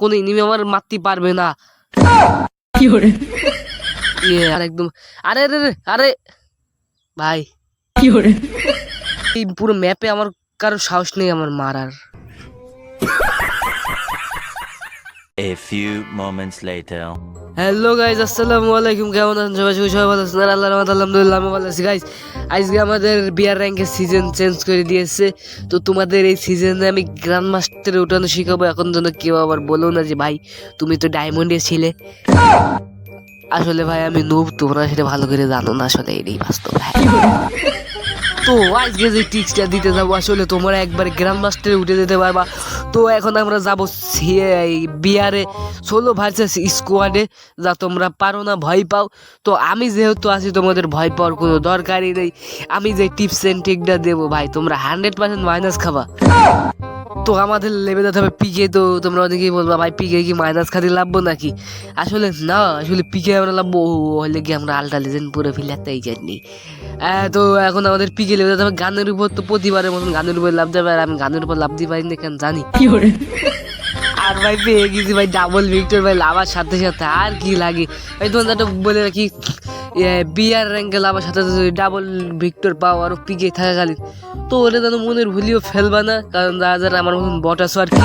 কোনো এনিমি আমার মারতে পারবে না। কি ইয়ে, আর একদম আরে আরে ভাই। কি এই পুরো ম্যাপে আমার কারও সাহস নেই আমার মারার। A few moments later. Hello guys আসসালামু আলাইকুম কেমন আছেন? সবাই সবাই ভালো আছেন? আল্লাহ রহমত আলহামদুলিল্লাহ আমি ভালো আছি। গাইজ আজকে আমাদের বিয়ার র্যাঙ্কের সিজন চেঞ্জ করে দিয়েছে। তো তোমাদের এই সিজনে আমি গ্র্যান্ড মাস্টারে উঠানো শিখাবো। এখন যেন কেউ আবার বলো না যে, ভাই, তুমি তো ডায়মন্ডে ছিলে। আসলে ভাই, আমি নুব তোমরা সেটা ভালো করে জানো না আসলে, এটাই বাস্তব, ভাই। তো আজকে যে টিক্সটা দিতে যাব, আসলে তোমরা একবার গ্র্যান্ড মাস্টারে উঠে যেতে পারবা। তো এখন আমরা যাব বিয়ারে ষোলো ভার্সেস স্কোয়াডে যা তোমরা পারো না, ভয় পাও। তো আমি যেহেতু আছি, তোমাদের ভয় পাওয়ার কোনো দরকারই নেই। আমি যে টিপস অ্যান্ড ট্রিকটা দেবো, ভাই, তোমরা হান্ড্রেড পার্সেন্ট মাইনাস খাবা। তো আমাদের লেবে যেতে হবে পিকে তো তোমরা অনেকেই বলবা ভাই পিকে কি মাইনাস খাতে লাভবো নাকি? আসলে না আসলে পিকে আমরা লাভবো হলে কি আমরা আলটা লেজেন্ড পুরো ফেলে তাই জানি তো এখন আমাদের পিকে লেবে যেতে হবে গানের উপর তো প্রতিবারের মতন গানের উপর লাভ যাবে আর আমি গানের উপর লাভ দিতে পারি না কেন জানি，আর ভাই পেয়ে গেছি ভাই ডাবল ভিক্টর ভাই লাভার সাথে সাথে আর কি লাগে? ভাই তোমাদের একটা বলে রাখি বিয়ার র্যাঙ্কেল আমার সাথে ডাবল ভিক্টর পাও আরও পিকে থাকা খালি। তো ওরে যেন মনের ভুলিও ফেলবা না কারণ যারা আমার মতন বটাস আর কি।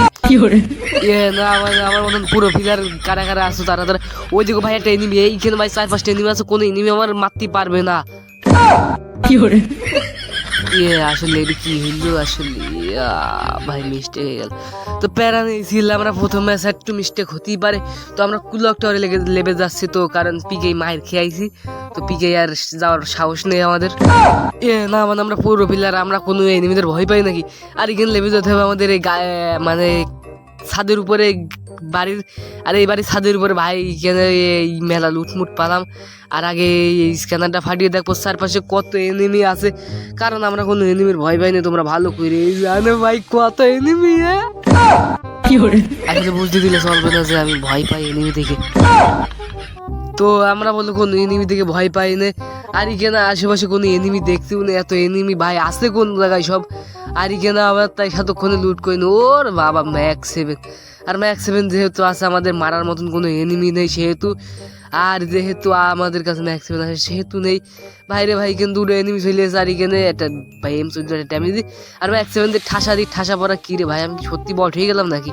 আমার মতন পুরো ফিগার কারা কারা আসো তারা তারা। ওই দিকে ভাই একটা এনিমি এইখানে ভাই চার পাঁচটা এনিমি আছে কোনো এনিমি আমার মারতে পারবে না। কি ইয়ে আসলে এটা কি হইল? আসলে ভাই মিস্টেক হয়ে গেল। তো প্যারা নিয়েছিল আমরা প্রথম একটু মিস্টেক হতেই পারে। তো আমরা কুলক টাওয়ারে লেগে, লেবে যাচ্ছি তো, কারণ পিকে মায়ের খেয়েছি তো পিকে আর যাওয়ার সাহস নেই আমাদের। এ, না মানে আমরা পুরো পিলার আমরা কোনো এনিমিদের ভয় পাই নাকি? আর এখানে লেবে যেতে হবে আমাদের এই মানে ছাদের উপরে বাড়ির আর এই বাড়ির ছাদের উপরে ভাই এখানে এই মেলা লুটমুট পালাম। আর আগে এই স্ক্যানারটা ফাটিয়ে দেখব চারপাশে কত এনিমি আছে। কারণ আমরা কোনো এনিমির ভয় পাই না তোমরা ভালো করে জানো ভাই কত এনিমি 有人，আসলে বুঝতে দিলে চলবে না যে আমি ভয় পাই এনিমি থেকে তো আমরা বলল কোনো এনিমি দেখে ভয় পাই না। আর এখানে আশেপাশে কোনো এনিমি দেখতেও না এত এনিমি ভাই আছে কোন জায়গায় সব? আর এখানে আবার তাই সাতক্ষণে লুট করি ওর বাবা ম্যাক্স সেভেন আর ম্যাক্স সেভেন যেহেতু আছে, আমাদের মারার মতন কোনো এনিমি নেই সেহেতু। আর যেহেতু আমাদের কাছে ম্যাক্স সেভেন আছে, সেহেতু নেই। ভাইরে ভাই, কিন্তু দুটো এনিমি চলে আর এখানে একটা ভাই এম চোদ্দ ড্যামেজ দিই। আর ম্যাক্স সেভেন দিয়ে ঠাসা দিই, ঠাসা পড়া কী রে ভাই, আমি সত্যি বট হয়ে গেলাম নাকি?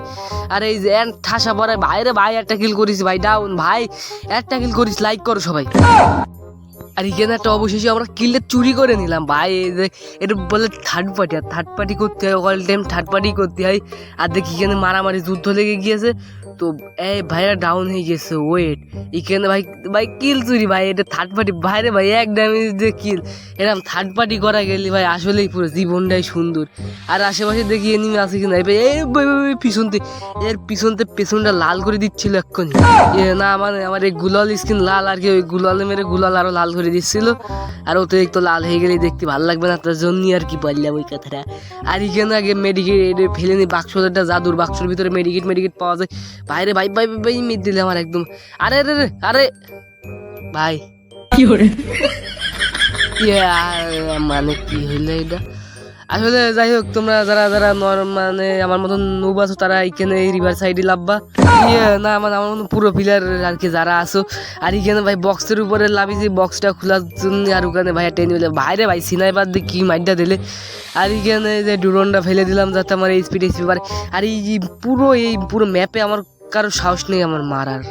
আর এই যে ঠাসা পড়ায়, ভাইরে ভাই, একটা কিল করিস ভাই ডাউন ভাই, একটা কিল করিস লাইক করো সবাই। আর এখানে একটা অবশেষে আমরা কিলটা চুরি করে নিলাম। ভাই এটা বলে থার্ড পার্টি আর থার্ড পার্টি করতে হয় অল টাইম থার্ড পার্টি করতে হয়। আর দেখি এখানে মারামারি যুদ্ধ লেগে গিয়েছে। তো এই ভাইরা ডাউন হয়ে গেছে ওয়েট এখানে ভাই ভাই কিল চুরি ভাই এটা থার্ড পার্টি ভাইরে ভাই এক ড্যামেজ দিয়ে কিল। এরকম থার্ড পার্টি করা গেলে ভাই আসলেই পুরো জীবনটাই সুন্দর। আর আশেপাশে দেখি এনিমি আছে কিনা? এই ভাই, এই পিছনতে এর পিছনতে পেছনটা লাল করে দিচ্ছিল এক্ষুনি। এ না মানে আমার এই গুলাল স্কিন লাল আর কি ওই গুলালে মেরে গুলাল আরও লাল করে দিচ্ছিল আর অতিরিক্ত লাল হয়ে গেলে দেখতে ভালো লাগবে না তার জন্যই আর কি বললাম ওই কথাটা। আর এখানে আগে মেডিকেট ফেলে নি? একটা জাদুর বাক্সর ভিতরে মেডিকেট মেডিকেট পাওয়া যায়। ভাই রে ভাই ভাই, ভাই মিট দিলে আমার একদম। আরে আরে আরে, আরে। ভাই। কি হলে? আর মানে কি হইল এটা? আসলে যাই হোক, তোমরা যারা যারা মানে আমার মতন নৌব আছো, তারা এখানে রিভার সাইডে লাভবা। ইয়ে না মানে আমার মতন পুরো পিলার আর কি যারা আছো, আর এখানে ভাই বক্সের উপরে লাভি যে বক্সটা খোলার জন্য, আর ওখানে ভাই টেনে দিলে বাইরে ভাই, সিনাই বাদ দিয়ে কি মাইডটা দিলে। আর এখানে যে ড্রোনটা ফেলে দিলাম, যাতে আমার এই স্পিড স্পিড পারে। আর এই পুরো এই পুরো ম্যাপে আমার কারও সাহস নেই আমার মারার।